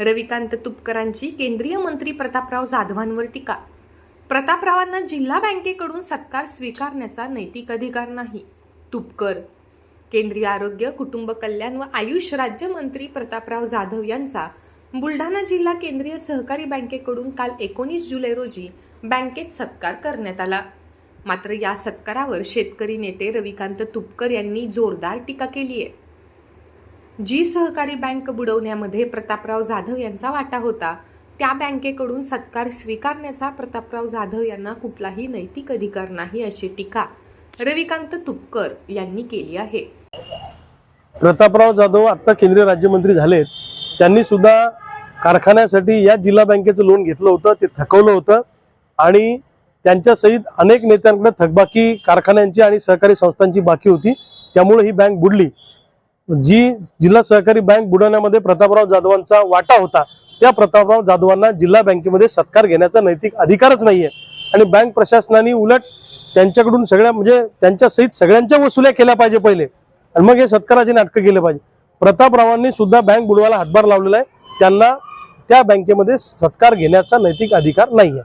रविकांत तुपकरांची केंद्रीय मंत्री प्रतापराव जाधवांवर टीका. प्रतापरावांना जिल्हा बँकेकडून सत्कार स्वीकारण्याचा नैतिक अधिकार नाही. तुपकर. केंद्रीय आरोग्य कुटुंब कल्याण व आयुष राज्यमंत्री प्रतापराव जाधव यांचा बुलढाणा जिल्हा केंद्रीय सहकारी बँकेकडून काल एकोणीस जुलै रोजी बँकेत सत्कार करण्यात आला. मात्र या सत्कारावर शेतकरी नेते रविकांत तुपकर यांनी जोरदार टीका केली आहे जी सहकारी बँक बुडवण्यामध्ये प्रतापराव जाधव यांचा वाटा होता त्या बँकेकडून सत्कार स्वीकारण्याचा प्रतापराव जाधव यांना कुठलाही नैतिक अधिकार नाही अशी टीका रविकांत तुपकर यांनी केली आहे. प्रतापराव जाधव आता केंद्रीय राज्यमंत्री झालेत. त्यांनी सुद्धा कारखान्यासाठी या जिल्हा बँकेचं लोन घेतलं होतं ते थकवलं होतं. आणि त्यांच्या सहित अनेक नेत्यांकडे थकबाकी कारखान्यांची आणि सहकारी संस्थांची बाकी होती. त्यामुळे ही बँक बुडली. जी जिल्हा सहकारी बँक बुडवण्यामध्ये प्रतापराव जाधवांचा वाटा होता त्या प्रतापराव जाधवांना जिल्हा बँकेमध्ये सत्कार घेण्याचा नैतिक अधिकारच नाहीये. आणि बँक प्रशासनाने उलट त्यांच्याकडून सगळ्या म्हणजे त्यांच्या सहित सगळ्यांच्या वसुल्या केल्या पाहिजे पहिले. आणि मग हे सत्काराचे नाटकं केले पाहिजे. प्रतापरावांनी सुद्धा बँक बुडवायला हातभार लावलेला आहे. त्यांना त्या बँकेमध्ये सत्कार घेण्याचा नैतिक अधिकार नाहीये.